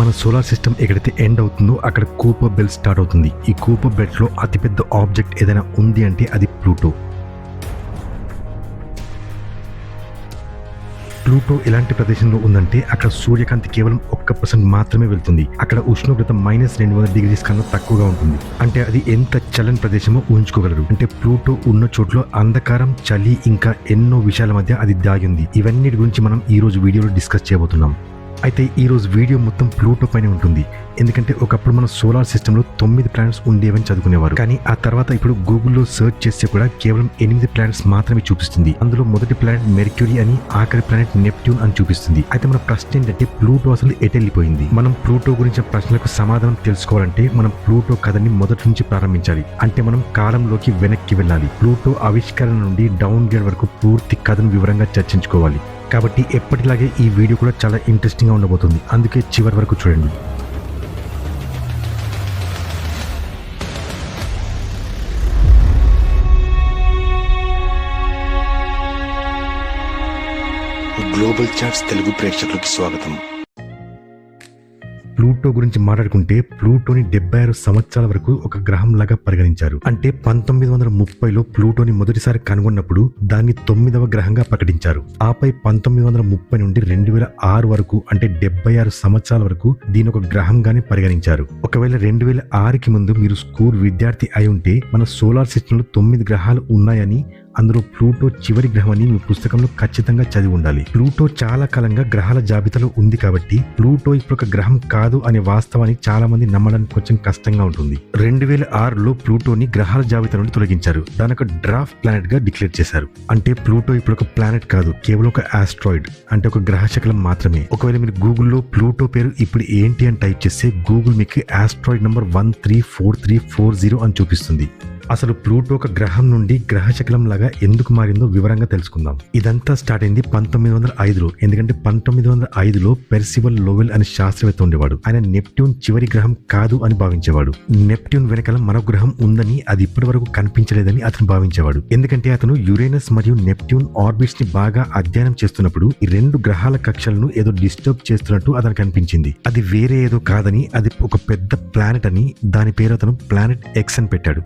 మన solar system ఎక్కడైతే end అవుతుందో అక్కడ కూపర్ బెల్ట్ స్టార్ట్ అవుతుంది. ఈ కూపర్ బెల్ట్లో అతిపెద్ద ఆబ్జెక్ట్ ఏదైనా ఉంది అంటే అది ప్లూటో. ప్లూటో ఎలాంటి ప్రదేశంలో ఉందంటే అక్కడ సూర్యకాంతి కేవలం ఒక్క పర్సెంట్ మాత్రమే వెళ్తుంది. అక్కడ ఉష్ణోగ్రత మైనస్ రెండు వందల డిగ్రీస్ కన్నా తక్కువగా ఉంటుంది. అంటే అది ఎంత చల్లని ప్రదేశమో ఊహించుకోగలరు. అంటే ప్లూటో ఉన్న చోట్ల అంధకారం చలి ఇంకా ఎన్నో విషయాల మధ్య అది దాగింది ఇవన్నిటి గురించి మనం ఈ రోజు వీడియోలో డిస్కస్ చేయబోతున్నాం. అయితే ఈరోజు వీడియో మొత్తం ప్లూటో పైన ఉంటుంది. ఎందుకంటే ఒకప్పుడు మన సోలార్ సిస్టంలో తొమ్మిది ప్లానెట్స్ ఉండేవని చదువుకునేవారు. కానీ ఆ తర్వాత ఇప్పుడు గూగుల్లో సెర్చ్ చేస్తే కూడా కేవలం ఎనిమిది ప్లానెట్స్ మాత్రమే చూపిస్తుంది. అందులో మొదటి ప్లానెట్ మెర్క్యూరీ అని ఆఖరి ప్లానెట్ నెప్ట్యూన్ అని చూపిస్తుంది. అయితే మన ప్రశ్న ఏంటంటే ప్లూటో అసలు ఎటెళ్ళిపోయింది మనం ప్లూటో గురించిన ప్రశ్నలకు సమాధానం తెలుసుకోవాలంటే మనం ప్లూటో కథని మొదటి నుంచి ప్రారంభించాలి. అంటే మనం కాలంలోకి వెనక్కి వెళ్ళాలి. ప్లూటో ఆవిష్కరణ నుండి డౌన్ గ్రేడ్ వరకు పూర్తి కథను వివరంగా చర్చించుకోవాలి. కాబట్టి ఎప్పటిలాగే ఈ వీడియో కూడా చాలా ఇంట్రెస్టింగ్గా ఉండబోతుంది. అందుకే చివరి వరకు చూడండి. గ్లోబల్ చాట్స్ తెలుగు ప్రేక్షకులకు స్వాగతం. ప్లూటో గురించి మాట్లాడుకుంటే ప్లూటోని డెబ్బై ఆరు సంవత్సరాల వరకు ఒక గ్రహం లాగా పరిగణించారు. అంటే పంతొమ్మిది వందల ముప్పైలో ప్లూటోని మొదటిసారి కనుగొన్నప్పుడు దాన్ని తొమ్మిదవ గ్రహంగా ప్రకటించారు. ఆపై పంతొమ్మిది వందల ముప్పై నుండి రెండు వేల ఆరు వరకు అంటే డెబ్బై ఆరు సంవత్సరాల వరకు దీని ఒక గ్రహంగానే పరిగణించారు. ఒకవేళ రెండు వేల ఆరుకి ముందు మీరు స్కూల్ విద్యార్థి అయి ఉంటే మన సోలార్ సిస్టంలో తొమ్మిది గ్రహాలు ఉన్నాయని అందులో ప్లూటో చివరి గ్రహం అని మీ పుస్తకంలో ఖచ్చితంగా చదివి ఉండాలి. ప్లూటో చాలా కాలంగా గ్రహాల జాబితాలో ఉంది కాబట్టి ప్లూటో ఇప్పుడు ఒక గ్రహం కాదు అనే వాస్తవాన్ని చాలా మంది నమ్మడానికి కొంచెం కష్టంగా ఉంటుంది. రెండు వేల ఆరులో ప్లూటోని గ్రహాల జాబితా నుండి తొలగించారు. దాని ఒక డ్రాఫ్ట్ ప్లానెట్గా డిక్లేర్ చేశారు. అంటే ప్లూటో ఇప్పుడు ఒక ప్లానెట్ కాదు కేవలం ఒక ఆస్ట్రాయిడ్ అంటే ఒక గ్రహశకలం మాత్రమే. ఒకవేళ మీరు గూగుల్లో ప్లూటో పేరు ఇప్పుడు ఏంటి అని టైప్ చేస్తే గూగుల్ మీకు asteroid number one three four three four zero అని చూపిస్తుంది. అసలు ప్లూటో ఒక గ్రహం నుండి గ్రహ శకలం లాగా ఎందుకు మారిందో వివరంగా తెలుసుకుందాం. ఇదంతా స్టార్ట్ అయింది పంతొమ్మిది వందల ఐదులో. ఎందుకంటే పంతొమ్మిది వందల ఐదులో పెర్సివల్ లోవెల్ అనే శాస్త్రవేత్త ఉండేవాడు. ఆయన నెప్ట్యూన్ చివరి గ్రహం కాదు అని భావించేవాడు. నెప్ట్యూన్ వెనకాల మరో గ్రహం ఉందని అది ఇప్పటి వరకు కనిపించలేదని అతను భావించేవాడు. ఎందుకంటే అతను యురేనస్ మరియు నెప్ట్యూన్ ఆర్బిట్స్ని బాగా అధ్యయనం చేస్తున్నప్పుడు ఈ రెండు గ్రహాల కక్షలను ఏదో డిస్టర్బ్ చేస్తున్నట్టు అతనికి అనిపించింది. అది వేరే ఏదో కాదని అది ఒక పెద్ద ప్లానెట్ అని దాని పేరు అతను ప్లానెట్ ఎక్స్ అని పెట్టాడు.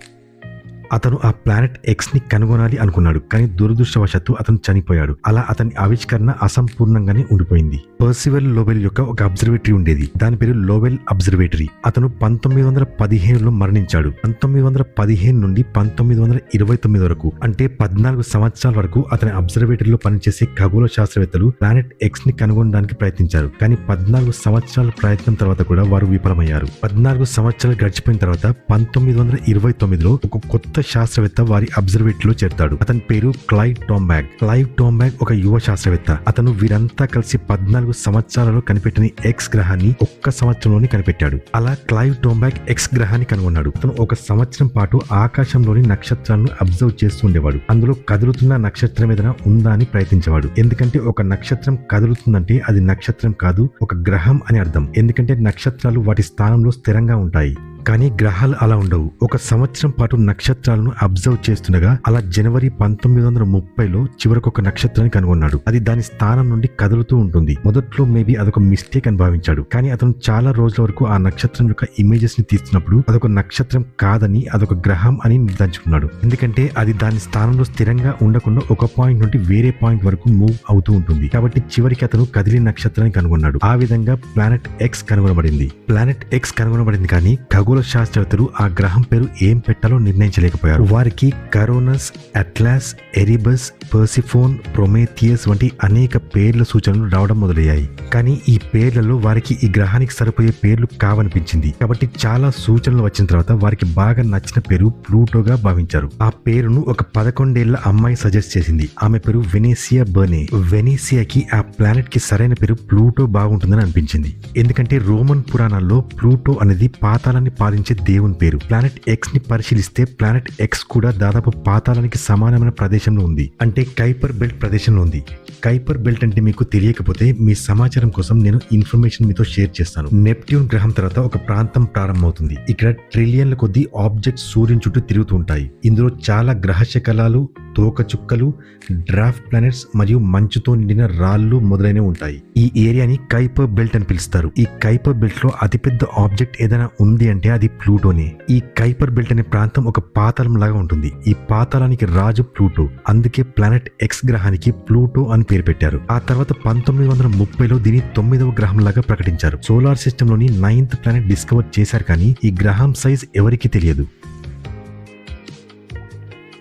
అతను ఆ ప్లానెట్ ఎక్స్ని కనుగొనాలి అనుకున్నాడు కానీ దురదృష్టవశాత్తు అతను చనిపోయాడు. అలా అతని ఆవిష్కరణ అసంపూర్ణంగానే ఉండిపోయింది. పర్సివెల్ లోబెల్ యొక్క ఒక అబ్జర్వేటరీ ఉండేది. దాని పేరు లోబెల్ అబ్జర్వేటరీ అతను పంతొమ్మిది వందల పదిహేనులో మరణించాడు. పంతొమ్మిది వందల పదిహేను నుండి పంతొమ్మిది వందల ఇరవై తొమ్మిది వరకు అంటే పద్నాలుగు సంవత్సరాల వరకు అతని అబ్జర్వేటరీలో పనిచేసే ఖగోళ శాస్త్రవేత్తలు ప్లానెట్ ఎక్స్ని కనుగొనడానికి ప్రయత్నించారు. కానీ పద్నాలుగు సంవత్సరాల ప్రయత్నం తర్వాత కూడా వారు విఫలమయ్యారు. పద్నాలుగు సంవత్సరాలు గడిచిపోయిన తర్వాత పంతొమ్మిది వందల ఇరవై తొమ్మిదిలో ఒక కొత్త శాస్త్రవేత్త వారి అబ్జర్వేటరీలో చేరతాడు. అతని పేరు క్లైవ్ టోమ్బ్యాగ్ క్లైవ్ టోమ్బ్యాగ్ ఒక యువ శాస్త్రవేత్త. అతను వీరంతా కలిసి పద్నాలుగు సంవత్సరాలలో కనిపెట్టిన ఎక్స్ గ్రహాన్ని ఒక్క సంవత్సరంలోనే కనిపెట్టాడు. అలా క్లైవ్ టోమ్బ్యాగ్ ఎక్స్ గ్రహాన్ని కనుగొన్నాడు. అతను ఒక సంవత్సరం పాటు ఆకాశంలోని నక్షత్రాలను అబ్జర్వ్ చేస్తూ ఉండేవాడు. అందులో కదులుతున్న నక్షత్రం ఏదైనా ఉందా అని ప్రయత్నించేవాడు. ఎందుకంటే ఒక నక్షత్రం కదులుతుందంటే అది నక్షత్రం కాదు ఒక గ్రహం అని అర్థం. ఎందుకంటే నక్షత్రాలు వాటి స్థానంలో స్థిరంగా ఉంటాయి. కానీ గ్రహాలు అలా ఉండవు. ఒక సంవత్సరం పాటు నక్షత్రాలను అబ్జర్వ్ చేస్తుండగా అలా జనవరి పంతొమ్మిది వందల ముప్పైలో చివరకు ఒక నక్షత్రాన్ని కనుగొన్నాడు. అది దాని స్థానం నుండి కదులుతూ ఉంటుంది. మొదట్లో మేబీ అదొక మిస్టేక్ అని భావించాడు. కానీ అతను చాలా రోజుల వరకు ఆ నక్షత్రం యొక్క ఇమేజెస్ని తీస్తున్నప్పుడు అదొక నక్షత్రం కాదని అదొక గ్రహం అని నిర్ధారించుకున్నాడు. ఎందుకంటే అది దాని స్థానంలో స్థిరంగా ఉండకుండా ఒక పాయింట్ నుండి వేరే పాయింట్ వరకు మూవ్ అవుతూ ఉంటుంది. కాబట్టి చివరికి అతను కదిలే నక్షత్రాన్ని కనుగొన్నాడు. ఆ విధంగా ప్లానెట్ ఎక్స్ కనుగొనబడింది. ప్లానెట్ ఎక్స్ కనుగొనబడింది కానీ ఖగోళ శాస్త్రవేత్తలు ఆ గ్రహం పేరు ఏం పెట్టాలో నిర్ణయించలేకపోయారు. వారికి కరోనస్ అట్లాస్ ఎరిబస్ పర్సిఫోన్ ప్రొమేథియస్ వంటి అనేక పేర్ల సూచనలు రావడం మొదలయ్యాయి. కానీ ఈ పేర్లలో వారికి ఈ గ్రహానికి సరిపోయే పేర్లు కావనిపించింది. కాబట్టి చాలా సూచనలు వచ్చిన తర్వాత వారికి బాగా నచ్చిన పేరు ప్లూటోగా భావించారు. ఆ పేరును ఒక పదకొండేళ్ళ అమ్మాయి సజెస్ట్ చేసింది. ఆమె పేరు వెనేసియా బర్నే. వెనేసియాకి ఆ ప్లానెట్కి సరైన పేరు ప్లూటో బాగుంటుందని అనిపించింది. ఎందుకంటే రోమన్ పురాణాల్లో ప్లూటో అనేది పాతాలని పాలించే దేవుని పేరు. ప్లానెట్ ఎక్స్ని పరిశీలిస్తే ప్లానెట్ ఎక్స్ కూడా దాదాపు పాతాళానికి సమానమైన ప్రదేశంలో ఉంది. అంటే కైపర్ బెల్ట్ ప్రదేశంలో ఉంది. కైపర్ బెల్ట్ అంటే మీకు తెలియకపోతే మీ సమాచారం కోసం నేను ఇన్ఫర్మేషన్ మీతో షేర్ చేస్తాను. నెప్ట్యూన్ గ్రహం తర్వాత ఒక ప్రాంతం ప్రారంభమవుతుంది. ఇక్కడ ట్రిలియన్ల కొద్ది ఆబ్జెక్ట్స్ సూర్యుని చుట్టూ తిరుగుతూ ఉంటాయి. ఇందులో చాలా గ్రహ శకలాలు తోకచుక్కలు డ్రాఫ్ట్ ప్లానెట్స్ మరియు మంచుతో నిండిన రాళ్ళు మొదలైనవి ఉంటాయి. ఈ ఏరియాని కైపర్ బెల్ట్ అని పిలుస్తారు. ఈ కైపర్ బెల్ట్లో అతిపెద్ద ఆబ్జెక్ట్ ఏదైనా ఉంది అంటే అది ప్లూటోనే ఈ కైపర్ బెల్ట్ అనే ప్రాంతం ఒక పాతాళం లాగా ఉంటుంది. ఈ పాతాళానికి రాజు ప్లూటో అందుకే ప్లానెట్ ఎక్స్ గ్రహానికి ప్లూటో అని పేరు పెట్టారు. ఆ తర్వాత పంతొమ్మిది వందల ముప్పైలో దీని తొమ్మిదవ గ్రహం లాగా ప్రకటించారు. సోలార్ సిస్టమ్లోని నైన్త్ ప్లానెట్ డిస్కవర్ చేశారు కానీ ఈ గ్రహం సైజ్ ఎవరికీ తెలియదు.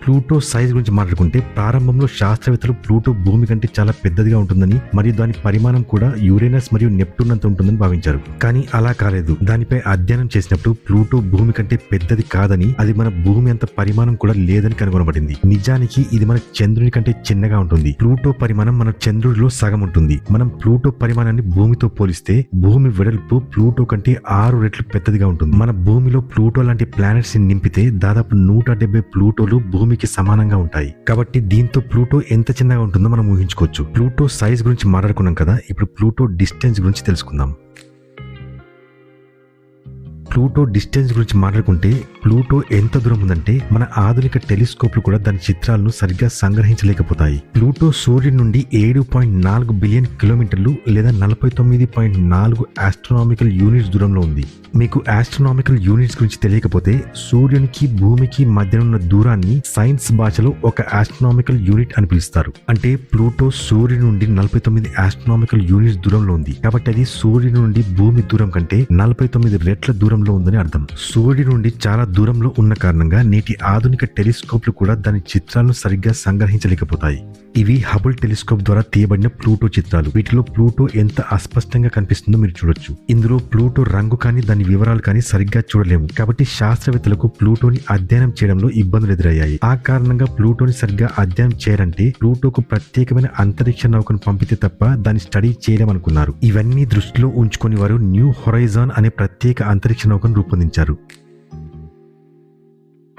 ప్లూటో సైజ్ గురించి మాట్లాడుకుంటే ప్రారంభంలో శాస్త్రవేత్తలు ప్లూటో భూమి కంటే చాలా పెద్దదిగా ఉంటుందని మరియు దాని పరిమాణం కూడా యురేనస్ మరియు నెప్టూన్ అంత ఉంటుందని భావించారు. కానీ అలా కాలేదు. దానిపై అధ్యయనం చేసినప్పుడు ప్లూటో భూమి కంటే పెద్దది కాదని అది మన భూమి అంత పరిమాణం కూడా లేదని కనుగొనబడింది. నిజానికి ఇది మన చంద్రుని కంటే చిన్నగా ఉంటుంది. ప్లూటో పరిమాణం మన చంద్రుడిలో సగం ఉంటుంది. మనం ప్లూటో పరిమాణాన్ని భూమితో పోలిస్తే భూమి వెడల్పు ప్లూటో కంటే ఆరు రెట్లు పెద్దదిగా ఉంటుంది. మన భూమిలో ప్లూటో లాంటి ప్లానెట్స్ని నింపితే దాదాపు నూట డెబ్బై ప్లూటోలు భూమి భూమికి సమానంగా ఉంటాయి. కాబట్టి దీంతో ప్లూటో ఎంత చిన్నగా ఉంటుందో మనం ఊహించుకోవచ్చు. ప్లూటో సైజ్ గురించి మాట్లాడుకున్నాం కదా ఇప్పుడు ప్లూటో డిస్టెన్స్ గురించి తెలుసుకుందాం. ప్లూటో డిస్టెన్స్ గురించి మాట్లాడుకుంటే ప్లూటో ఎంత దూరం ఉందంటే మన ఆధునిక టెలిస్కోప్లు కూడా దాని చిత్రాలను సరిగ్గా సంగ్రహించలేకపోతాయి. ప్లూటో సూర్యుడి నుండి ఏడు పాయింట్ నాలుగు బిలియన్ కిలోమీటర్లు లేదా నలభై తొమ్మిది పాయింట్ నాలుగు ఆస్ట్రానామికల్ యూనిట్స్ దూరంలో ఉంది. మీకు ఆస్ట్రోనామికల్ యూనిట్స్ గురించి తెలియకపోతే సూర్యునికి భూమికి మధ్య ఉన్న దూరాన్ని సైన్స్ భాషలో ఒక ఆస్ట్రోనామికల్ యూనిట్ అని పిలుస్తారు. అంటే ప్లూటో సూర్యుడి నుండి నలభై తొమ్మిది ఆస్ట్రానామికల్ యూనిట్స్ దూరంలో ఉంది. కాబట్టి అది సూర్యుడి నుండి భూమి దూరం కంటే నలభై తొమ్మిది రెట్ల దూరంలో ఉందని అర్థం. సూర్యుడి నుండి చాలా దూరంలో ఉన్న కారణంగా నేటి ఆధునిక టెలిస్కోప్లు కూడా దాని చిత్రాలను సరిగ్గా సంగ్రహించలేకపోతాయి. ఇవి హబుల్ టెలిస్కోప్ ద్వారా తీయబడిన ప్లూటో చిత్రాలు. వీటిలో ప్లూటో ఎంత అస్పష్టంగా కనిపిస్తుందో మీరు చూడొచ్చు. ఇందులో ప్లూటో రంగు కానీ దాని వివరాలు కానీ సరిగ్గా చూడలేము. కాబట్టి శాస్త్రవేత్తలకు ప్లూటోని అధ్యయనం చేయడంలో ఇబ్బందులు ఎదురయ్యాయి. ఆ కారణంగా ప్లూటోని సరిగ్గా అధ్యయనం చేయాలంటే ప్లూటోకు ప్రత్యేకమైన అంతరిక్ష నౌకను పంపితే తప్ప దాన్ని స్టడీ చేయలేమనుకున్నారు. ఇవన్నీ దృష్టిలో ఉంచుకుని వారు న్యూ హొరైజాన్ అనే ప్రత్యేక అంతరిక్ష నౌకను రూపొందించారు.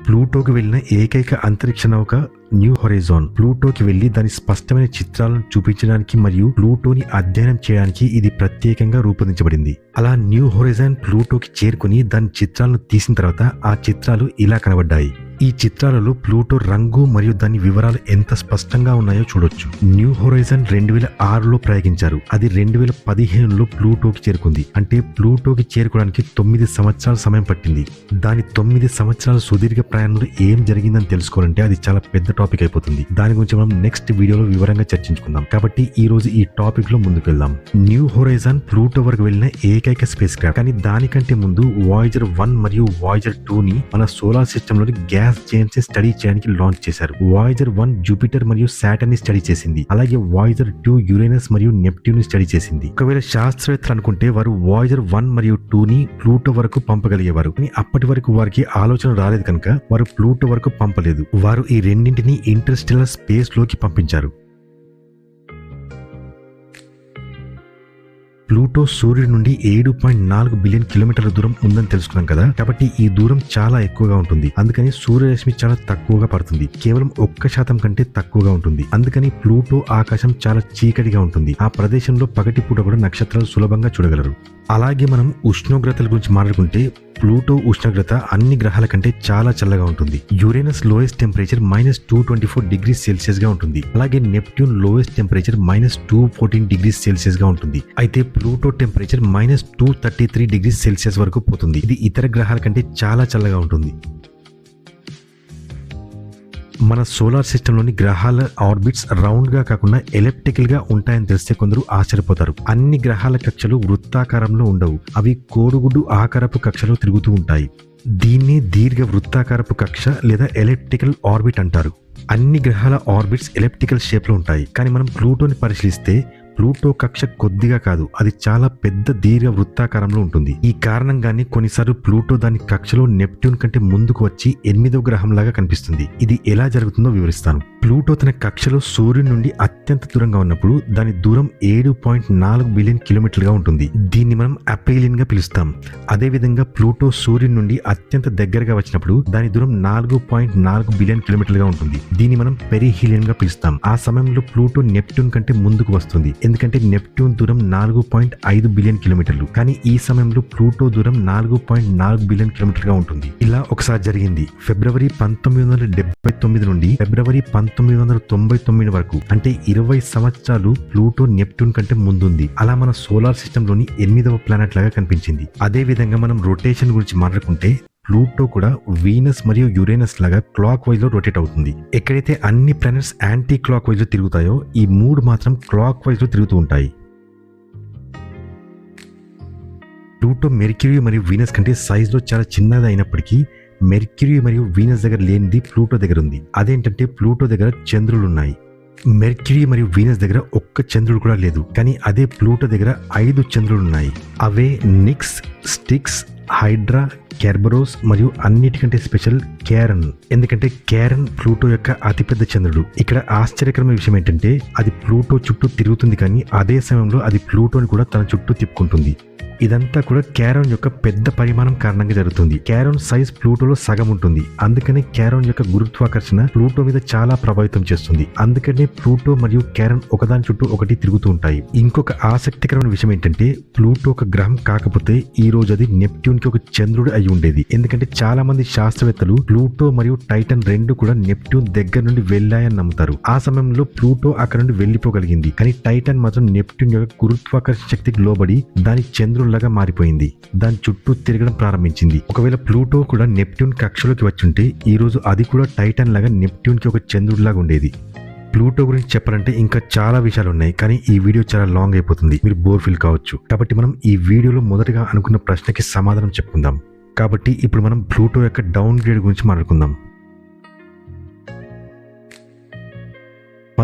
ప్లూటోకి వెళ్ళిన ఏకైక అంతరిక్ష నౌక న్యూ హొరైజాన్ ప్లూటోకి వెళ్ళి దాని స్పష్టమైన చిత్రాలను చూపించడానికి మరియు ప్లూటోని అధ్యయనం చేయడానికి ఇది ప్రత్యేకంగా రూపొందించబడింది. అలా న్యూ హొరైజాన్ ప్లూటోకి చేరుకుని దాని చిత్రాలను తీసిన తర్వాత ఆ చిత్రాలు ఇలా కనబడ్డాయి. ఈ చిత్రాలలో ప్లూటో రంగు మరియు దాని వివరాలు ఎంత స్పష్టంగా ఉన్నాయో చూడొచ్చు. న్యూ హొరైజన్ రెండు వేల ఆరులో ప్రయోగించారు. అది రెండు వేల పదిహేనులో ప్లూటోకి చేరుకుంది. అంటే ప్లూటోకి చేరుకోవడానికి తొమ్మిది సంవత్సరాల సమయం పట్టింది. దాని తొమ్మిది సంవత్సరాల సుదీర్ఘ ప్రయాణంలో ఏం జరిగిందని తెలుసుకోవాలంటే అది చాలా పెద్ద టాపిక్ అయిపోతుంది. దాని గురించి మనం నెక్స్ట్ వీడియోలో వివరంగా చర్చించుకుందాం. కాబట్టి ఈ రోజు ఈ టాపిక్లో ముందుకు వెళ్దాం. న్యూ హొరైజన్ ప్లూటో వరకు వెళ్ళిన ఏకైక స్పేస్ క్రాఫ్ట్ కానీ దానికంటే ముందు వాయిజర్ వన్ మరియు వాయిజర్ టూ ని మన సోలార్ సిస్టమ్లోని గ్యాస్ జేమ్స్ స్టడీ చేయడానికి లాంచ్ చేశారు. వాయిజర్ వన్ జూపిటర్ మరియు సాటర్న్ని స్టడీ చేసింది. అలాగే వాయిజర్ టూ యురేనస్ మరియు నెప్ట్యూన్ని స్టడీ చేసింది. ఒకవేళ శాస్త్రవేత్తలు అనుకుంటే వారు వాయిజర్ వన్ మరియు టూ ని ప్లూటో వరకు పంపగలిగేవారు. కానీ అప్పటి వరకు వారికి ఆలోచన రాలేదు కనుక వారు ప్లూటో వరకు పంపలేదు. వారు ఈ రెండింటి రెండింటిని ఇంటర్స్టెల్లర్ స్పేస్లోకి పంపించారు. ప్లూటో సూర్యుడి నుండి ఏడు పాయింట్ నాలుగు బిలియన్ కిలోమీటర్ల దూరం ఉందని తెలుసుకున్నాం కదా. కాబట్టి ఈ దూరం చాలా ఎక్కువగా ఉంటుంది. అందుకని సూర్యరశ్మి చాలా తక్కువగా పడుతుంది. కేవలం ఒక్క శాతం కంటే తక్కువగా ఉంటుంది. అందుకని ప్లూటో ఆకాశం చాలా చీకటిగా ఉంటుంది. ఆ ప్రదేశంలో పగటి పూట కూడా నక్షత్రాలు సులభంగా చూడగలరు. అలాగే మనం ఉష్ణోగ్రతల గురించి మాట్లాడుకుంటే ప్లూటో ఉష్ణోగ్రత అన్ని గ్రహాల కంటే చాలా చల్లగా ఉంటుంది. Uranus lowest temperature minus two twenty four degree సెల్సియస్గా ఉంటుంది. అలాగే Neptune lowest temperature minus two fourteen degree సెల్సియస్గా ఉంటుంది. అయితే Pluto temperature minus two thirty three degree Celsius వరకు పోతుంది. ఇది ఇతర గ్రహాల కంటే చాలా చల్లగా ఉంటుంది. మన సోలార్ సిస్టంలోని గ్రహాల ఆర్బిట్స్ రౌండ్గా కాకుండా ఎలెప్టికల్గా ఉంటాయని తెలిస్తే కొందరు ఆశ్చర్యపోతారు. అన్ని గ్రహాల కక్షలు వృత్తాకారంలో ఉండవు. అవి కోడుగుడ్డు ఆకారపు కక్షలో తిరుగుతూ ఉంటాయి. దీన్ని దీర్ఘ వృత్తాకారపు కక్ష లేదా ఎలెప్టికల్ ఆర్బిట్ అంటారు. అన్ని గ్రహాల ఆర్బిట్స్ ఎలెప్టికల్ షేప్లో ఉంటాయి. కానీ మనం ప్లూటోని పరిశీలిస్తే ప్లూటో కక్ష కొద్దిగా కాదు అది చాలా పెద్ద దీర్ఘ వృత్తాకారంలో ఉంటుంది. ఈ కారణంగానే కొన్నిసార్లు ప్లూటో దాని కక్షలో నెప్ట్యూన్ కంటే ముందుకు వచ్చి ఎనిమిదో గ్రహం లాగా కనిపిస్తుంది. ఇది ఎలా జరుగుతుందో వివరిస్తాను. ప్లూటో తన కక్షలో సూర్యుడి నుండి అత్యంత దూరంగా ఉన్నప్పుడు దాని దూరం ఏడు పాయింట్ నాలుగు బిలియన్ కిలోమీటర్లుగా ఉంటుంది. దీన్ని మనం అపేలియన్గా పిలుస్తాం. అదేవిధంగా ప్లూటో సూర్యుడి నుండి అత్యంత దగ్గరగా వచ్చినప్పుడు దాని దూరం నాలుగు పాయింట్ నాలుగు బిలియన్ కిలోమీటర్లుగా ఉంటుంది. దీన్ని మనం పెరిహీలియన్గా పిలుస్తాం. ఆ సమయంలో ప్లూటో నెప్ట్యూన్ కంటే ముందుకు వస్తుంది. ఎందుకంటే నెప్ట్యూన్ దూరం నాలుగు పాయింట్ ఐదు బిలియన్ కిలోమీటర్లు. కానీ ఈ సమయంలో ప్లూటో దూరం నాలుగు పాయింట్ నాలుగు బిలియన్ కిలోమీటర్గా ఉంటుంది. ఇలా ఒకసారి జరిగింది. ఫిబ్రవరి పంతొమ్మిది వందల డెబ్బై తొమ్మిది నుండి ఫిబ్రవరి పంతొమ్మిది వందల తొంభై తొమ్మిది వరకు అంటే ఇరవై సంవత్సరాలు ప్లూటో నెప్ట్యూన్ కంటే ముందుంది. అలా మన సోలార్ సిస్టమ్లోని ఎనిమిదవ ప్లానెట్ లాగా కనిపించింది. అదే విధంగా మనం రొటేషన్ గురించి మాట్లాడుకుంటే ప్లూటో కూడా వీనస్ మరియు యురేనస్ లాగా క్లాక్ వైజ్లో రొటేట్ అవుతుంది. ఎక్కడైతే అన్ని ప్లానెట్స్ యాంటీ క్లాక్ వైజ్లో తిరుగుతాయో ఈ మూడు మాత్రం క్లాక్ వైజ్లో తిరుగుతూ ఉంటాయి. ప్లూటో మెర్క్యూరీ మరియు వీనస్ కంటే సైజ్లో చాలా చిన్నది అయినప్పటికీ మెర్క్యూరీ మరియు వీనస్ దగ్గర లేనిది ప్లూటో దగ్గర ఉంది. అదేంటంటే ప్లూటో దగ్గర చంద్రులు ఉన్నాయి. మెర్క్యూరీ మరియు వీనస్ దగ్గర ఒక్క చంద్రుడు కూడా లేదు. కానీ అదే ప్లూటో దగ్గర ఐదు చంద్రులు ఉన్నాయి. అవే నిక్స్ స్టిక్స్ హైడ్రా కెర్బరోస్ మరియు అన్నిటికంటే స్పెషల్ క్యారన్. ఎందుకంటే క్యారన్ ప్లూటో యొక్క అతిపెద్ద చంద్రుడు. ఇక్కడ ఆశ్చర్యకరమైన విషయం ఏంటంటే అది ప్లూటో చుట్టూ తిరుగుతుంది కానీ అదే సమయంలో అది ప్లూటోని కూడా తన చుట్టూ తిప్పుకుంటుంది. ఇదంతా కూడా క్యారోన్ యొక్క పెద్ద పరిమాణం కారణంగా జరుగుతుంది. క్యారోన్ సైజ్ ప్లూటోలో సగం ఉంటుంది. అందుకనే క్యారోన్ యొక్క గురుత్వాకర్షణ ప్లూటో మీద చాలా ప్రభావితం చేస్తుంది. అందుకనే ప్లూటో మరియు క్యారోన్ ఒకదాని చుట్టూ ఒకటి తిరుగుతూ ఉంటాయి. ఇంకొక ఆసక్తికరమైన విషయం ఏంటంటే ప్లూటో ఒక గ్రహం కాకపోతే ఈ రోజు అది నెప్ట్యూన్కి ఒక చంద్రుడు అయి ఉండేది. ఎందుకంటే చాలా మంది శాస్త్రవేత్తలు ప్లూటో మరియు టైటన్ రెండు కూడా నెప్ట్యూన్ దగ్గర నుండి వెళ్ళాయని నమ్ముతారు. ఆ సమయంలో ప్లూటో అక్కడ నుండి వెళ్ళిపోగలిగింది. కానీ టైటన్ మాత్రం నెప్ట్యూన్ యొక్క గురుత్వాకర్షణ శక్తికి లోబడి దాని చంద్రుడు చంద్రుడిలాగా మారిపోయింది. దాని చుట్టూ తిరగడం ప్రారంభించింది. ఒకవేళ ప్లూటో కూడా నెప్ట్యూన్ కక్షలోకి వచ్చుంటే ఈ రోజు అది కూడా టైటన్ లాగా నెప్ట్యూన్కి ఒక చంద్రుడిలాగా ఉండేది. ప్లూటో గురించి చెప్పాలంటే ఇంకా చాలా విషయాలు ఉన్నాయి కానీ ఈ వీడియో చాలా లాంగ్ అయిపోతుంది. మీరు బోర్ ఫీల్ కావచ్చు. కాబట్టి మనం ఈ వీడియోలో మొదటగా అనుకున్న ప్రశ్నకి సమాధానం చెప్పుకుందాం. కాబట్టి ఇప్పుడు మనం ప్లూటో యొక్క డౌన్ గ్రేడ్ గురించి మాట్లాడుకుందాం.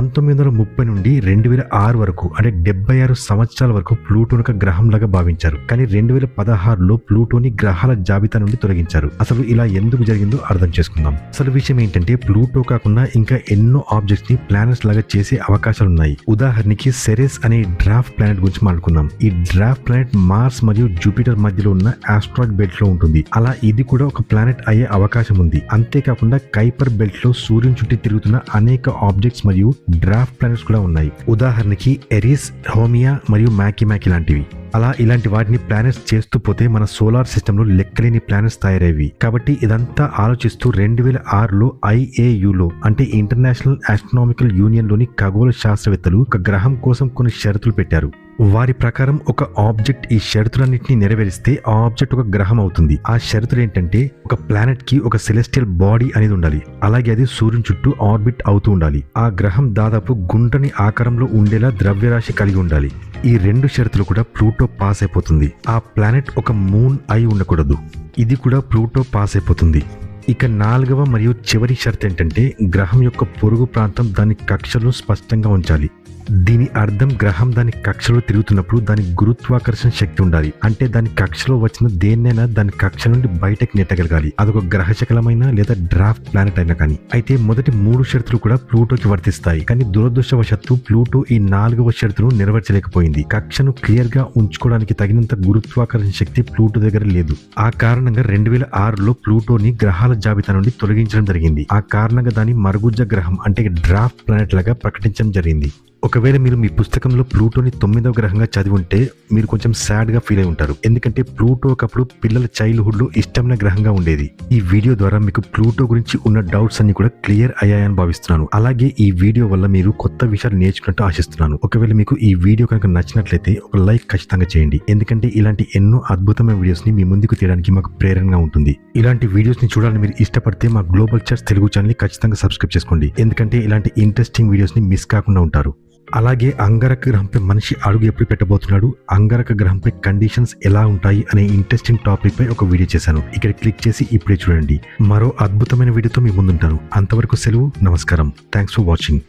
పంతొమ్మిది వందల ముప్పై నుండి రెండు వేల ఆరు వరకు అంటే డెబ్బై ఆరు సంవత్సరాల వరకు ప్లూటోన్ ఒక గ్రహంలాగా భావించారు. కానీ రెండు వేల పదహారులో ప్లూటోని గ్రహాల జాబితా నుండి తొలగించారు. అసలు ఇలా ఎందుకు జరిగిందో అర్థం చేసుకుందాం. అసలు విషయం ఏంటంటే ప్లూటో కాకుండా ఇంకా ఎన్నో ఆబ్జెక్ట్స్ని ప్లానెట్స్ లాగా చేసే అవకాశాలు ఉన్నాయి ఉదాహరణకి సెరెస్ అనే డ్రాఫ్ట్ ప్లానెట్ గురించి మాట్లాడుకుందాం. ఈ డ్రాఫ్ట్ ప్లానెట్ మార్స్ మరియు జూపిటర్ మధ్యలో ఉన్న ఆస్ట్రాయిడ్ బెల్ట్లో ఉంటుంది. అలా ఇది కూడా ఒక ప్లానెట్ అయ్యే అవకాశం ఉంది. అంతేకాకుండా కైపర్ బెల్ట్లో సూర్యుని చుట్టూ తిరుగుతున్న అనేక ఆబ్జెక్ట్స్ మరియు డ్రాఫ్ట్ ప్లానెట్స్ కూడా ఉన్నాయి. ఉదాహరణకి ఎరిస్ హోమియా మరియు మ్యాకి మ్యాకి లాంటివి. అలా ఇలాంటి వాటిని ప్లానెట్స్ చేస్తూ పోతే మన సోలార్ సిస్టమ్లో లెక్కలేని ప్లానెట్స్ తయారయ్యేవి. కాబట్టి ఇదంతా ఆలోచిస్తూ రెండు వేల ఆరులో ఐఏయులో అంటే ఇంటర్నేషనల్ ఆస్ట్రానామికల్ యూనియన్లోని ఖగోళ శాస్త్రవేత్తలు ఒక గ్రహం కోసం కొన్ని షరతులు పెట్టారు. వారి ప్రకారం ఒక ఆబ్జెక్ట్ ఈ షరతులన్నింటినీ నెరవేరిస్తే ఆ ఆబ్జెక్ట్ ఒక గ్రహం అవుతుంది. ఆ షరతులు ఏంటంటే ఒక ప్లానెట్కి ఒక సెలెస్టియల్ బాడీ అనేది ఉండాలి. అలాగే అది సూర్యుని చుట్టూ ఆర్బిట్ అవుతూ ఉండాలి. ఆ గ్రహం దాదాపు గుండ్రని ఆకారంలో ఉండేలా ద్రవ్యరాశి కలిగి ఉండాలి. ఈ రెండు షరతులు కూడా ప్లూటో పాస్ అయిపోతుంది. ఆ ప్లానెట్ ఒక మూన్ అయి ఉండకూడదు. ఇది కూడా ప్లూటో పాస్ అయిపోతుంది. ఇక నాలుగవ మరియు చివరి షరత్ ఏంటంటే గ్రహం యొక్క పొరుగు ప్రాంతం దాని కక్షలు స్పష్టంగా ఉంచాలి. దీని అర్థం గ్రహం దాని కక్షలో తిరుగుతున్నప్పుడు దాని గురుత్వాకర్షణ శక్తి ఉండాలి. అంటే దాని కక్షలో వచ్చిన దేన్నైనా దాని కక్ష నుండి బయటకు నెట్టగలగాలి. అదొక గ్రహశకలమైన లేదా డ్రాఫ్ట్ ప్లానెట్ అయినా కానీ. అయితే మొదటి మూడు షరతులు కూడా ప్లూటోకి వర్తిస్తాయి. కానీ దురదృష్టవశత్తు ప్లూటో ఈ నాలుగవ షరతును నెరవేర్చలేకపోయింది. కక్షను క్లియర్గా ఉంచుకోవడానికి తగినంత గురుత్వాకర్షణ శక్తి ప్లూటో దగ్గర లేదు. ఆ కారణంగా రెండు వేల ఆరులో ప్లూటోని గ్రహాల జాబితా నుండి తొలగించడం జరిగింది. ఆ కారణంగా దాని మరుగుజ్జ గ్రహం అంటే డ్రాఫ్ట్ ప్లానెట్ లాగా ప్రకటించడం జరిగింది. ఒకవేళ మీరు మీ పుస్తకంలో ప్లూటోని తొమ్మిదవ గ్రహంగా చదివి ఉంటే మీరు కొంచెం సాడ్గా ఫీల్ అయి ఉంటారు. ఎందుకంటే ప్లూటో ఒకప్పుడు పిల్లల చైల్డ్హుడ్లో ఇష్టమైన గ్రహంగా ఉండేది. ఈ వీడియో ద్వారా మీకు ప్లూటో గురించి ఉన్న డౌట్స్ అన్ని కూడా క్లియర్ అయ్యాయని భావిస్తున్నాను. అలాగే ఈ వీడియో వల్ల మీరు కొత్త విషయాలు నేర్చుకున్నట్టు ఆశిస్తున్నాను. ఒకవేళ మీకు ఈ వీడియో కనుక నచ్చినట్లయితే ఒక లైక్ ఖచ్చితంగా చేయండి. ఎందుకంటే ఇలాంటి ఎన్నో అద్భుతమైన వీడియోస్ని మీ ముందుకు తీయడానికి మాకు ప్రేరణగా ఉంటుంది. ఇలాంటి వీడియోస్ని చూడాలని మీరు ఇష్టపడితే మా గ్లోబల్ చర్చ్ తెలుగు ఛానల్ని ఖచ్చితంగా సబ్స్క్రైబ్ చేసుకోండి. ఎందుకంటే ఇలాంటి ఇంట్రెస్టింగ్ వీడియోస్ని మిస్ కాకుండా ఉంటారు. అలాగే అంగరక గ్రహంపై మనిషి అడుగు ఎప్పుడు పెట్టబోతున్నాడు? అంగారక గ్రహంపై కండిషన్స్ ఎలా ఉంటాయి అనే ఇంట్రెస్టింగ్ టాపిక్ పై ఒక వీడియో చేశాను. ఇక్కడ క్లిక్ చేసి ఇప్పుడే చూడండి. మరో అద్భుతమైన వీడియోతో మీ ముందుంటాను. అంతవరకు సెలవు నమస్కారం. Thanks for watching